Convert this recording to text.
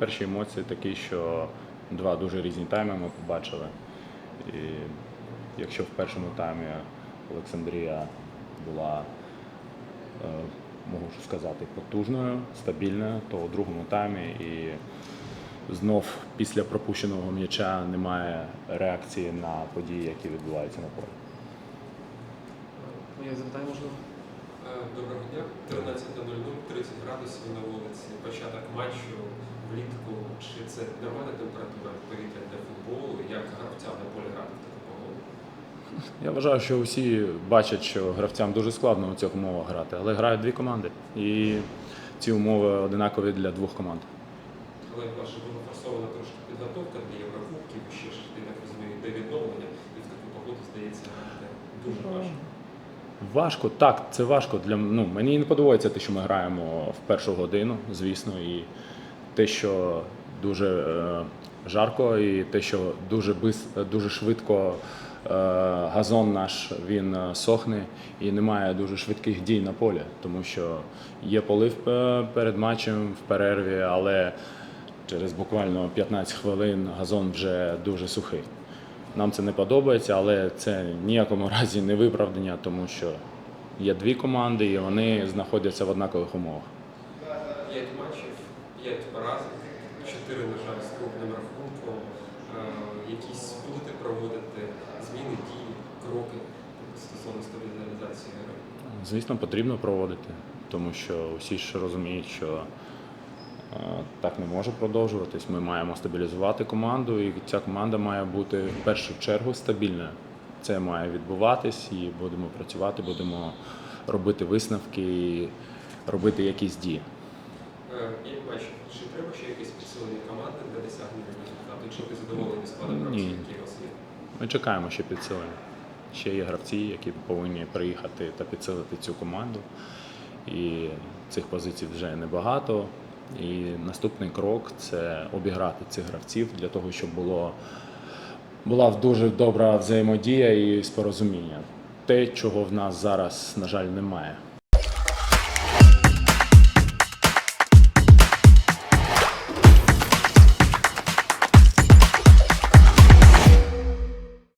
перші емоції такі, що два дуже різні тайми ми побачили. І якщо в першому таймі Олександрія була, е, можу сказати, потужною, стабільною, то у другому таймі і знов після пропущеного м'яча немає реакції на події, які відбуваються на полі. Моє запитання можливо. Е, Доброго дня. 13.00, 30 градусів на вулиці. Початок матчу влітку. Чи це нормальна температура повітря для футболу? Як гравцям на полі грати в таку погоду? Я вважаю, що всі бачать, що гравцям дуже складно у цих умовах грати, але грають дві команди. І ці умови одинакові для двох команд. Але ваша була форсована трошки підготовка для Єврокубків, ще ж я так розумію, йде відновлення, і в таку погоду здається дуже важко. Важко, так, це важко. Для ну, мені не подобається те, що ми граємо в першу годину, звісно, і те, що дуже е, жарко, і те, що дуже дуже швидко е, газон наш він е, сохне і немає дуже швидких дій на полі, тому що є полив перед матчем в перерві, але через буквально 15 хвилин газон вже дуже сухий. Нам це не подобається, але це ніякому разі не виправдання, тому що є дві команди і вони знаходяться в однакових умовах. П'ять поразок, чотири, на жаль, з крупним рахунком. Е, Якісь будете проводити зміни, дії, кроки стосовно стабілізації гри? Звісно, потрібно проводити, тому що всі ж розуміють, що е, так не може продовжуватись. Ми маємо стабілізувати команду, і ця команда має бути в першу чергу стабільною. Це має відбуватись, і будемо працювати, будемо робити висновки і робити якісь дії. Е, П'ять матчів. Чи треба ще якесь підсилення команди для досягнення результату? Чи ви задоволені складом гравців, які у вас є? Ми чекаємо ще підсилення. Ще є гравці, які повинні приїхати та підсилити цю команду. І цих позицій вже небагато. І наступний крок це обіграти цих гравців для того, щоб було, була дуже добра взаємодія і спорозуміння. Те, чого в нас зараз, на жаль, немає.